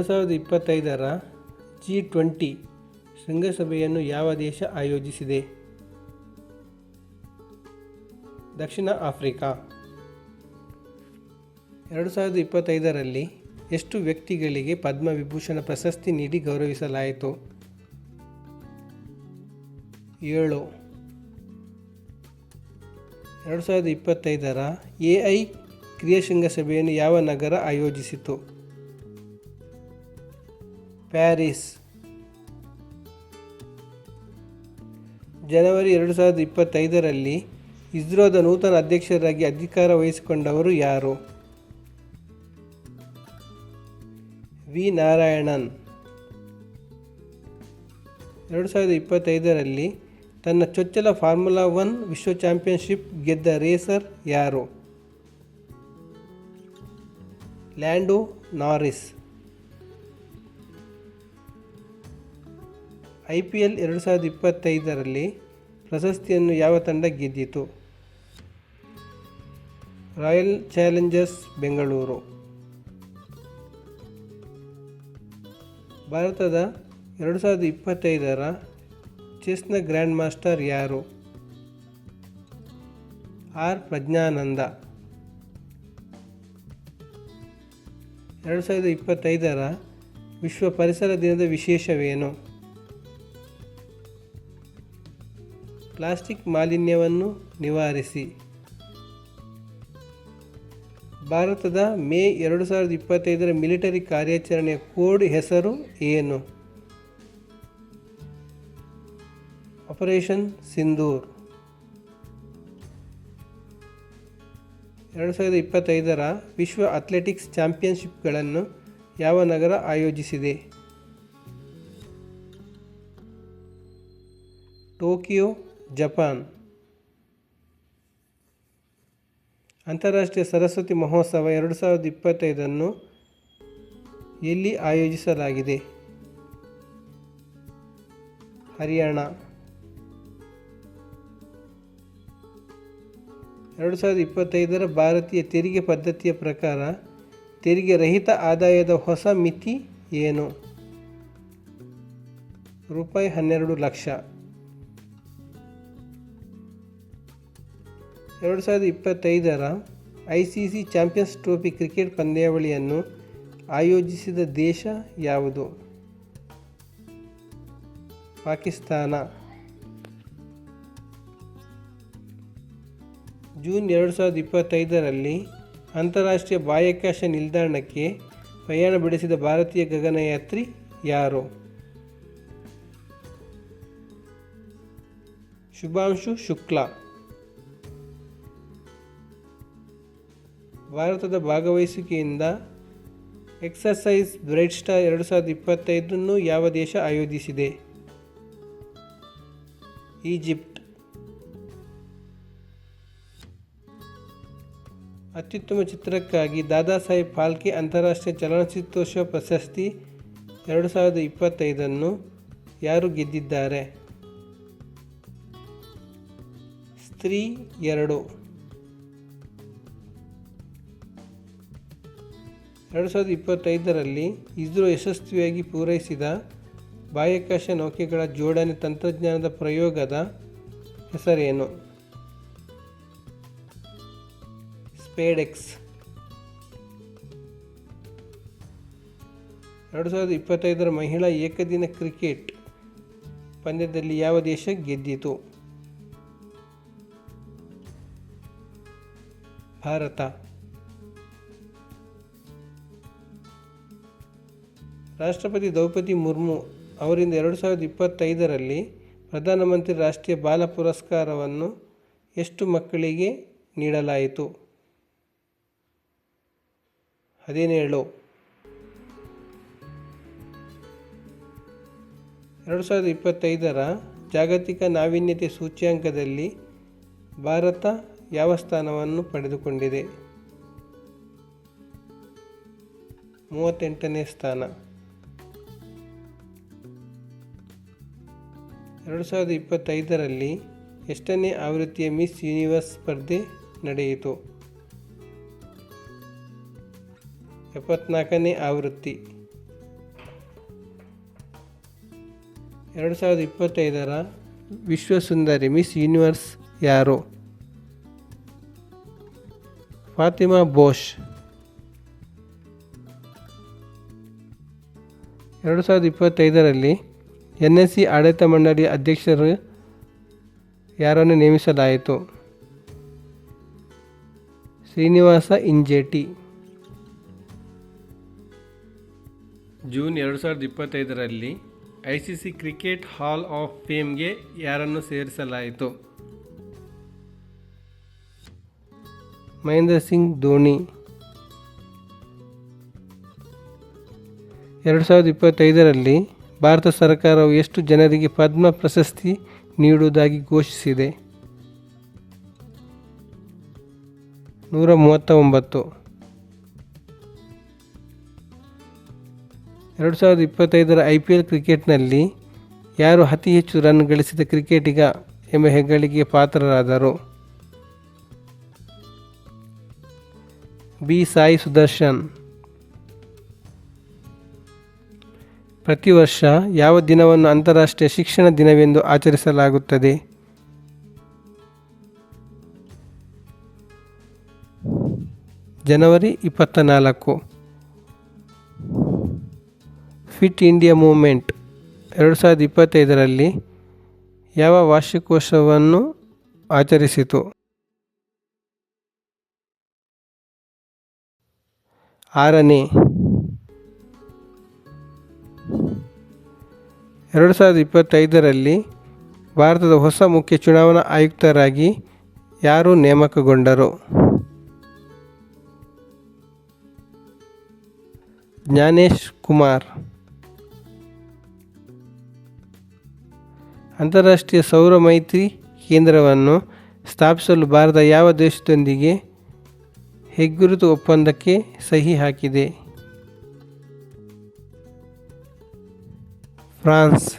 ಎರಡು ಸಾವಿರದ ಇಪ್ಪತ್ತೈದರ ಜಿ ಟ್ವೆಂಟಿ ಶೃಂಗಸಭೆಯನ್ನು ಯಾವ ದೇಶ ಆಯೋಜಿಸಿದೆ? ದಕ್ಷಿಣ ಆಫ್ರಿಕಾ. ಎರಡು ಸಾವಿರದ ಇಪ್ಪತ್ತೈದರಲ್ಲಿ ಎಷ್ಟು ವ್ಯಕ್ತಿಗಳಿಗೆ ಪದ್ಮವಿಭೂಷಣ ಪ್ರಶಸ್ತಿ ನೀಡಿ ಗೌರವಿಸಲಾಯಿತು? ಏಳು. ಎರಡು ಸಾವಿರದ ಇಪ್ಪತ್ತೈದರ ಎ ಐ ಕ್ರಿಯಾಶೃಂಗಸಭೆಯನ್ನು ಯಾವ ನಗರ ಆಯೋಜಿಸಿತು? ಪ್ಯಾರಿಸ್. ಜನವರಿ ಎರಡು ಸಾವಿರದ ಇಪ್ಪತ್ತೈದರಲ್ಲಿ ಇಸ್ರೋದ ನೂತನ ಅಧ್ಯಕ್ಷರಾಗಿ ಅಧಿಕಾರ ವಹಿಸಿಕೊಂಡವರು ಯಾರು? ವಿ. ನಾರಾಯಣನ್. ಎರಡು ಸಾವಿರದ ಇಪ್ಪತ್ತೈದರಲ್ಲಿ ತನ್ನ ಚೊಚ್ಚಲ ಫಾರ್ಮುಲಾ ಒನ್ ವಿಶ್ವ ಚಾಂಪಿಯನ್ಶಿಪ್ ಗೆದ್ದ ರೇಸರ್ ಯಾರು? Lando Norris. I P L ಎರಡು ಸಾವಿರದ ಇಪ್ಪತ್ತೈದರಲ್ಲಿ ಪ್ರಶಸ್ತಿಯನ್ನು ಯಾವ ತಂಡ ಗೆದ್ದಿತು? Royal challengers, Bengaluru. ಭಾರತದ ಎರಡು ಸಾವಿರದ ಇಪ್ಪತ್ತೈದರ ಚೆಸ್ನ ಗ್ರ್ಯಾಂಡ್ ಮಾಸ್ಟರ್ ಯಾರು? ಆರ್. ಪ್ರಜ್ಞಾನಂದ. ಎರಡು ಸಾವಿರದ ಇಪ್ಪತ್ತೈದರ ವಿಶ್ವ ಪರಿಸರ ದಿನದ ವಿಶೇಷವೇನು? ಪ್ಲಾಸ್ಟಿಕ್ ಮಾಲಿನ್ಯವನ್ನು ನಿವಾರಿಸಿ. ಭಾರತದ ಮೇ ಎರಡು ಸಾವಿರದ ಇಪ್ಪತ್ತೈದರ ಮಿಲಿಟರಿ ಕಾರ್ಯಾಚರಣೆಯ ಕೋಡ್ ಹೆಸರು ಏನು? ಆಪರೇಷನ್ ಸಿಂಧೂರ್. ಎರಡು ಸಾವಿರದ ಇಪ್ಪತ್ತೈದರ ವಿಶ್ವ ಅಥ್ಲೆಟಿಕ್ಸ್ ಚಾಂಪಿಯನ್ಶಿಪ್ಗಳನ್ನು ಯಾವ ನಗರ ಆಯೋಜಿಸಿದೆ? Tokyo Japan. ಅಂತಾರಾಷ್ಟ್ರೀಯ ಸರಸ್ವತಿ ಮಹೋತ್ಸವ ಎರಡು ಸಾವಿರದ ಇಪ್ಪತ್ತೈದನ್ನು ಎಲ್ಲಿ ಆಯೋಜಿಸಲಾಗಿದೆ? ಹರಿಯಾಣ. ಎರಡು ಸಾವಿರದ ಇಪ್ಪತ್ತೈದರ ಭಾರತೀಯ ತೆರಿಗೆ ಪದ್ಧತಿಯ ಪ್ರಕಾರ ತೆರಿಗೆ ರಹಿತ ಆದಾಯದ ಹೊಸ ಮಿತಿ ಏನು? ರೂಪಾಯಿ ಹನ್ನೆರಡು ಲಕ್ಷ. ಎರಡು ಸಾವಿರದ ಇಪ್ಪತ್ತೈದರ I C C champions trophy cricket ಪಂದ್ಯಾವಳಿಯನ್ನು ಆಯೋಜಿಸಿದ ದೇಶ ಯಾವುದು? ಪಾಕಿಸ್ತಾನ. ಜೂನ್ ಎರಡು ಸಾವಿರದ ಇಪ್ಪತ್ತೈದರಲ್ಲಿ ಅಂತಾರಾಷ್ಟ್ರೀಯ ಬಾಹ್ಯಾಕಾಶ ನಿಲ್ದಾಣಕ್ಕೆ ಪ್ರಯಾಣ ಬೆಳೆಸಿದ ಭಾರತೀಯ ಗಗನಯಾತ್ರಿ ಯಾರು? ಶುಭಾಂಶು ಶುಕ್ಲಾ. ಭಾರತದ ಭಾಗವಹಿಸುವಿಕೆಯಿಂದ ಎಕ್ಸರ್ಸೈಸ್ ಬ್ರೈಟ್ ಸ್ಟಾರ್ ಎರಡು ಸಾವಿರದ ಇಪ್ಪತ್ತೈದನ್ನು ಯಾವ ದೇಶ ಆಯೋಜಿಸಿದೆ? ಈಜಿಪ್ಟ್. ಅತ್ಯುತ್ತಮ ಚಿತ್ರಕ್ಕಾಗಿ ದಾದಾ ಸಾಹೇಬ್ ಫಾಲ್ಕೆ ಅಂತಾರಾಷ್ಟ್ರೀಯ ಚಲನಚಿತ್ರೋತ್ಸವ ಪ್ರಶಸ್ತಿ ಎರಡು ಸಾವಿರದ ಇಪ್ಪತ್ತೈದನ್ನು ಯಾರು ಗೆದ್ದಿದ್ದಾರೆ? ಸ್ತ್ರೀ ಎರಡು. ಎರಡು ಸಾವಿರದ ಇಪ್ಪತ್ತೈದರಲ್ಲಿ ಇಸ್ರೋ ಯಶಸ್ವಿಯಾಗಿ ಪೂರೈಸಿದ ಬಾಹ್ಯಾಕಾಶ ನೌಕೆಗಳ ಜೋಡಣೆ ತಂತ್ರಜ್ಞಾನದ ಪ್ರಯೋಗದ ಹೆಸರೇನು? ಸ್ಪೇಡೆಕ್ಸ್. ಎರಡು ಸಾವಿರದ ಇಪ್ಪತ್ತೈದರ ಮಹಿಳಾ ಏಕದಿನ ಕ್ರಿಕೆಟ್ ಪಂದ್ಯದಲ್ಲಿ ಯಾವ ದೇಶ ಗೆದ್ದಿತು? ಭಾರತ. ರಾಷ್ಟ್ರಪತಿ ದ್ರೌಪದಿ ಮುರ್ಮು ಅವರಿಂದ ಎರಡು ಸಾವಿರದ ಇಪ್ಪತ್ತೈದರಲ್ಲಿ ಪ್ರಧಾನಮಂತ್ರಿ ರಾಷ್ಟ್ರೀಯ ಬಾಲ ಪುರಸ್ಕಾರವನ್ನು ಎಷ್ಟು ಮಕ್ಕಳಿಗೆ ನೀಡಲಾಯಿತು? ಹದಿನೇಳು. ಎರಡು ಸಾವಿರದ ಇಪ್ಪತ್ತೈದರ ಜಾಗತಿಕ ನಾವೀನ್ಯತೆ ಸೂಚ್ಯಾಂಕದಲ್ಲಿ ಭಾರತ ಯಾವ ಸ್ಥಾನವನ್ನು ಪಡೆದುಕೊಂಡಿದೆ? ಮೂವತ್ತೆಂಟನೇ ಸ್ಥಾನ. ಎರಡು ಸಾವಿರದ ಇಪ್ಪತ್ತೈದರಲ್ಲಿ ಎಷ್ಟನೇ ಆವೃತ್ತಿಯ ಮಿಸ್ ಯೂನಿವರ್ಸ್ ಸ್ಪರ್ಧೆ ನಡೆಯಿತು. ಎಪ್ಪತ್ನಾಲ್ಕನೇ ಆವೃತ್ತಿ. ಎರಡು ಸಾವಿರದ ಇಪ್ಪತ್ತೈದರ ವಿಶ್ವ ಸುಂದರಿ ಮಿಸ್ ಯೂನಿವರ್ಸ್ ಯಾರು? ಫಾತಿಮಾ ಬೋಶ್ ಎರಡು ಸಾವಿರದ ಇಪ್ಪತ್ತೈದರಲ್ಲಿ ಎನ್ ಎಸ್ ಸಿ ಆಡಳಿತ ಮಂಡಳಿ ಅಧ್ಯಕ್ಷರು ಯಾರನ್ನು ನೇಮಿಸಲಾಯಿತು? ಶ್ರೀನಿವಾಸ ಇಂಜೇಟಿ. ಜೂನ್ ಎರಡು ಸಾವಿರದ ಇಪ್ಪತ್ತೈದರಲ್ಲಿ I C C cricket hall of ಫೇಮ್ಗೆ ಯಾರನ್ನು ಸೇರಿಸಲಾಯಿತು? ಮಹೇಂದ್ರ ಸಿಂಗ್ ಧೋನಿ. ಎರಡು ಸಾವಿರದ ಇಪ್ಪತ್ತೈದರಲ್ಲಿ ಭಾರತ ಸರ್ಕಾರವು ಎಷ್ಟು ಜನರಿಗೆ ಪದ್ಮ ಪ್ರಶಸ್ತಿ ನೀಡುವುದಾಗಿ ಘೋಷಿಸಿದೆ? ನೂರ ಮೂವತ್ತ ಒಂಬತ್ತು ಎರಡು ಸಾವಿರದ ಇಪ್ಪತ್ತೈದರ ಐ ಪಿ ಎಲ್ ಕ್ರಿಕೆಟ್ನಲ್ಲಿ ಯಾರು ಅತಿ ಹೆಚ್ಚು ರನ್ ಗಳಿಸಿದ ಕ್ರಿಕೆಟಿಗ ಎಂಬ ಹೆಗ್ಗಳಿಕೆ ಪಾತ್ರರಾದರು? ಬಿ. ಸಾಯಿ ಸುದರ್ಶನ್. ಪ್ರತಿ ವರ್ಷ ಯಾವ ದಿನವನ್ನು ಅಂತಾರಾಷ್ಟ್ರೀಯ ಶಿಕ್ಷಣ ದಿನವೆಂದು ಆಚರಿಸಲಾಗುತ್ತದೆ? ಜನವರಿ ಇಪ್ಪತ್ತ ನಾಲ್ಕು ಫಿಟ್ ಇಂಡಿಯಾ ಮೂವ್ಮೆಂಟ್ ಎರಡು ಸಾವಿರದ ಇಪ್ಪತ್ತೈದರಲ್ಲಿ ಯಾವ ವಾರ್ಷಿಕೋತ್ಸವವನ್ನು ಆಚರಿಸಿತು? ಆರನೇ ಎರಡು ಸಾವಿರದ ಇಪ್ಪತ್ತೈದರಲ್ಲಿ ಭಾರತದ ಹೊಸ ಮುಖ್ಯ ಚುನಾವಣಾ ಆಯುಕ್ತರಾಗಿ ಯಾರು ನೇಮಕಗೊಂಡರು? ಜ್ಞಾನೇಶ್ ಕುಮಾರ್. ಅಂತಾರಾಷ್ಟ್ರೀಯ ಸೌರ ಮೈತ್ರಿ ಕೇಂದ್ರವನ್ನು ಸ್ಥಾಪಿಸಲು ಭಾರತ ಯಾವ ದೇಶದೊಂದಿಗೆ ಹೆಗ್ಗುರುತು ಒಪ್ಪಂದಕ್ಕೆ ಸಹಿ ಹಾಕಿದೆ? ಫ್ರಾನ್ಸ್.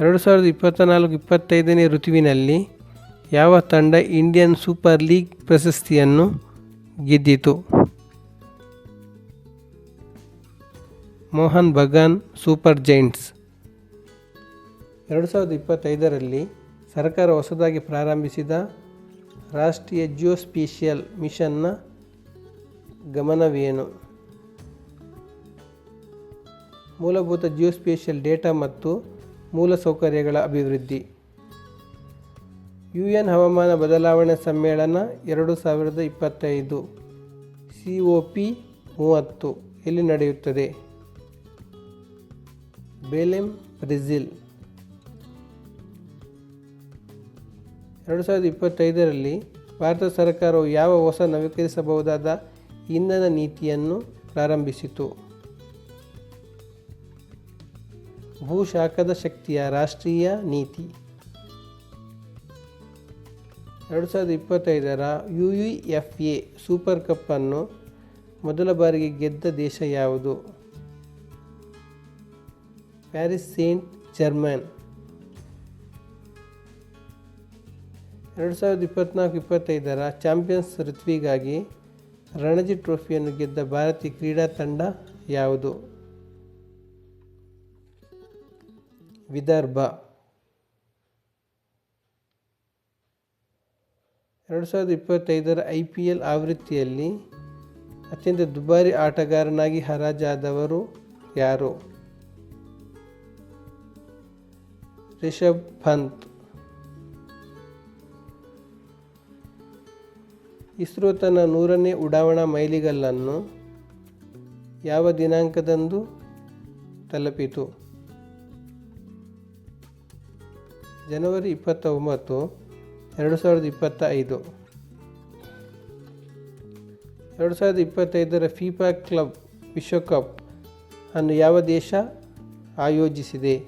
ಎರಡು ಸಾವಿರದ ಇಪ್ಪತ್ತ ನಾಲ್ಕು ಇಪ್ಪತ್ತೈದನೇ ಋತುವಿನಲ್ಲಿ ಯಾವ ತಂಡ ಇಂಡಿಯನ್ ಸೂಪರ್ ಲೀಗ್ ಪ್ರಶಸ್ತಿಯನ್ನು ಗೆದ್ದಿತು? Mohun Bagan, super giants. ಎರಡು ಸಾವಿರದ ಇಪ್ಪತ್ತೈದರಲ್ಲಿ ಸರ್ಕಾರ ಹೊಸದಾಗಿ ಪ್ರಾರಂಭಿಸಿದ ರಾಷ್ಟ್ರೀಯ ಜಿಯೋಸ್ಪೇಷಿಯಲ್ ಮಿಷನ್ನ ಗಮನವೇನು? ಮೂಲಭೂತ ಜಿಯೋಸ್ಪೇಷಿಯಲ್ ಡೇಟಾ ಮತ್ತು ಮೂಲಸೌಕರ್ಯಗಳ ಅಭಿವೃದ್ಧಿ. ಯು ಎನ್ ಹವಾಮಾನ ಬದಲಾವಣೆ ಸಮ್ಮೇಳನ ಎರಡು ಸಾವಿರದ ಇಪ್ಪತ್ತೈದು ಸಿ ಒ ಪಿ ಮೂವತ್ತು ಎಲ್ಲಿ ನಡೆಯುತ್ತದೆ? Belem Brazil. ಎರಡು ಸಾವಿರದ ಇಪ್ಪತ್ತೈದರಲ್ಲಿ ಭಾರತ ಸರ್ಕಾರವು ಯಾವ ಹೊಸ ನವೀಕರಿಸಬಹುದಾದ ಇಂಧನ ನೀತಿಯನ್ನು ಪ್ರಾರಂಭಿಸಿತು? ಭೂಶಾಖದ ಶಕ್ತಿಯ ರಾಷ್ಟ್ರೀಯ ನೀತಿ. ಎರಡು ಸಾವಿರದ ಇಪ್ಪತ್ತೈದರ U E F A super ಕಪ್ಪನ್ನು ಮೊದಲ ಬಾರಿಗೆ ಗೆದ್ದ ದೇಶ ಯಾವುದು? Paris Saint Germain. ಎರಡು ಸಾವಿರದ ಇಪ್ಪತ್ನಾಲ್ಕು, ಇಪ್ಪತ್ತೈದರ ಚಾಂಪಿಯನ್ಸ್ ಋತ್ವಿಗಾಗಿ ರಣಜಿ ಟ್ರೋಫಿಯನ್ನು ಗೆದ್ದ ಭಾರತೀಯ ಕ್ರೀಡಾ ತಂಡ ಯಾವುದು? ವಿದರ್ಭ. ಎರಡು ಸಾವಿರದ ಇಪ್ಪತ್ತೈದರ ಐ ಪಿ ಎಲ್ ಆವೃತ್ತಿಯಲ್ಲಿ ಅತ್ಯಂತ ದುಬಾರಿ ಆಟಗಾರನಾಗಿ ಹರಾಜಾದವರು ಯಾರು? ರಿಷಬ್ ಪಂತ್. ಇಸ್ರೋ ತನ್ನ ನೂರನೇ ಉಡಾವಣಾ ಮೈಲಿಗಲ್ಲನ್ನು ಯಾವ ದಿನಾಂಕದಂದು ತಲುಪಿತು? ಜನವರಿ ಇಪ್ಪತ್ತ ಒಂಬತ್ತು ಎರಡು ಸಾವಿರದ ಇಪ್ಪತ್ತ ಐದು ಎರಡು ಸಾವಿರದ ಇಪ್ಪತ್ತೈದರ ಫೀಫಾ ಕ್ಲಬ್ ವಿಶ್ವಕಪ್ ಅನ್ನು ಯಾವ ದೇಶ ಆಯೋಜಿಸಿದೆ?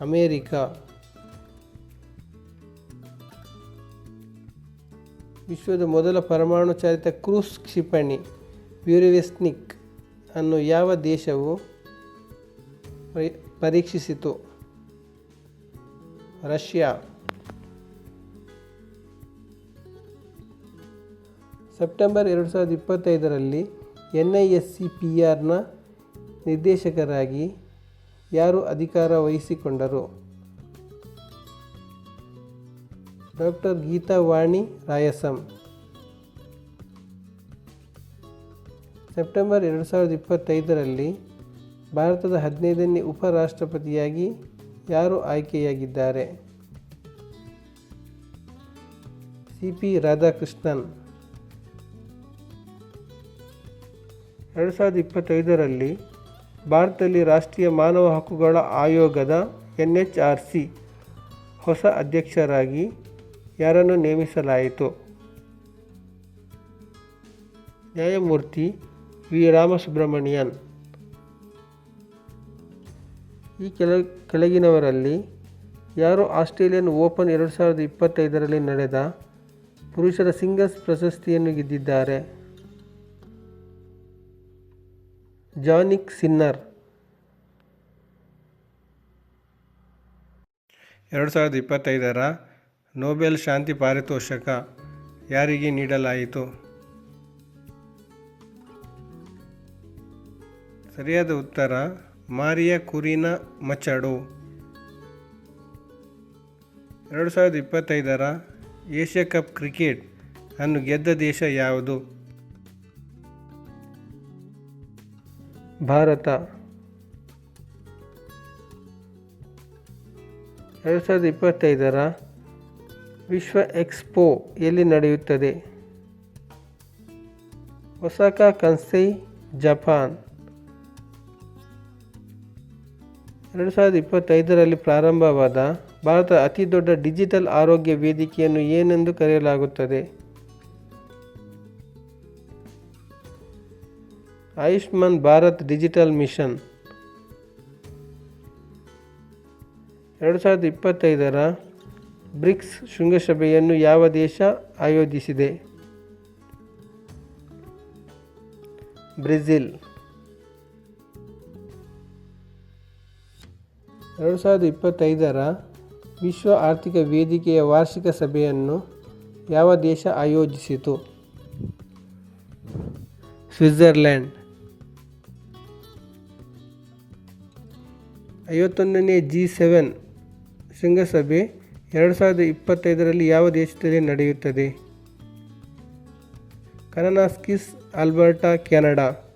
ಅಮೇರಿಕಾ. ವಿಶ್ವದ ಮೊದಲ ಪರಮಾಣು ಚಾಲಿತ ಕ್ರೂಸ್ ಕ್ಷಿಪಣಿ ವ್ಯೂರಿವೆಸ್ನಿಕ್ ಅನ್ನು ಯಾವ ದೇಶವು ಪರೀಕ್ಷಿಸಿತು. ರಷ್ಯಾ. ಸೆಪ್ಟೆಂಬರ್ ಎರಡು ಸಾವಿರದ ಇಪ್ಪತ್ತೈದರಲ್ಲಿ N I S C P ಆರ್ನ ನಿರ್ದೇಶಕರಾಗಿ ಯಾರು ಅಧಿಕಾರ ವಹಿಸಿಕೊಂಡರು? ಡಾಕ್ಟರ್ ಗೀತಾ ವಾಣಿ ರಾಯಸಂ. ಸೆಪ್ಟೆಂಬರ್ ಎರಡು ಸಾವಿರದ ಇಪ್ಪತ್ತೈದರಲ್ಲಿ ಭಾರತದ ಹದಿನೈದನೇ ಉಪರಾಷ್ಟ್ರಪತಿಯಾಗಿ ಯಾರು ಆಯ್ಕೆಯಾಗಿದ್ದಾರೆ? C P Radhakrishnan. ಎರಡು ಸಾವಿರದ ಇಪ್ಪತ್ತೈದರಲ್ಲಿ ಭಾರತದಲ್ಲಿ ರಾಷ್ಟ್ರೀಯ ಮಾನವ ಹಕ್ಕುಗಳ ಆಯೋಗದ ಎನ್ ಎಚ್ ಆರ್ ಸಿ ಹೊಸ ಅಧ್ಯಕ್ಷರಾಗಿ ಯಾರನ್ನು ನೇಮಿಸಲಾಯಿತು? ನ್ಯಾಯಮೂರ್ತಿ ವಿ. ರಾಮಸುಬ್ರಮಣಿಯನ್ ಈ ಕೆಳ ಕೆಳಗಿನವರಲ್ಲಿ ಯಾರು ಆಸ್ಟ್ರೇಲಿಯನ್ ಓಪನ್ ಎರಡು ಸಾವಿರದ ಇಪ್ಪತ್ತೈದರಲ್ಲಿ ನಡೆದ ಪುರುಷರ ಸಿಂಗಲ್ಸ್ ಪ್ರಶಸ್ತಿಯನ್ನು ಗೆದ್ದಿದ್ದಾರೆ. Jannik Sinner. ಎರಡು ಸಾವಿರದ ಇಪ್ಪತ್ತೈದರ ನೊಬೆಲ್ ಶಾಂತಿ ಪಾರಿತೋಷಕ ಯಾರಿಗೆ ನೀಡಲಾಯಿತು? ಸರಿಯಾದ ಉತ್ತರ ಮಾರಿಯಾ ಕುರಿನ ಮಚಡೋ. ಎರಡು ಸಾವಿರದ ಇಪ್ಪತ್ತೈದರ ಏಷ್ಯಾ ಕಪ್ ಕ್ರಿಕೆಟ್ ಅನ್ನು ಗೆದ್ದ ದೇಶ ಯಾವುದು? ಭಾರತ. ಎರಡು ಸಾವಿರದ ಇಪ್ಪತ್ತೈದರ ವಿಶ್ವ ಎಕ್ಸ್ಪೋ ಎಲ್ಲಿ ನಡೆಯುತ್ತದೆ? Osaka Kansai, Japan. ಎರಡು ಸಾವಿರದ ಇಪ್ಪತ್ತೈದರಲ್ಲಿ ಪ್ರಾರಂಭವಾದ ಭಾರತದ ಅತಿ ದೊಡ್ಡ ಡಿಜಿಟಲ್ ಆರೋಗ್ಯ ವೇದಿಕೆಯನ್ನು ಏನೆಂದು ಕರೆಯಲಾಗುತ್ತದೆ? Ayushman Bharat digital mission. ಎರಡು ಸಾವಿರದ ಇಪ್ಪತ್ತೈದರ ಬ್ರಿಕ್ಸ್ ಶೃಂಗಸಭೆಯನ್ನು ಯಾವ ದೇಶ ಆಯೋಜಿಸಿದೆ? ಬ್ರೆಜಿಲ್. ಎರಡು ಸಾವಿರದ ಇಪ್ಪತ್ತೈದರ ವಿಶ್ವ ಆರ್ಥಿಕ ವೇದಿಕೆಯ ವಾರ್ಷಿಕ ಸಭೆಯನ್ನು ಯಾವ ದೇಶ ಆಯೋಜಿಸಿತು? ಸ್ವಿಟ್ಜರ್ಲ್ಯಾಂಡ್ ಐವತ್ತೊಂದನೇ ಜಿ ಸೆವೆನ್ ಶೃಂಗಸಭೆ ಎರಡು ಸಾವಿರದ ಇಪ್ಪತ್ತೈದರಲ್ಲಿ ಯಾವ ದೇಶದಲ್ಲಿ ನಡೆಯುತ್ತದೆ? Kananaskis, Alberta, Canada.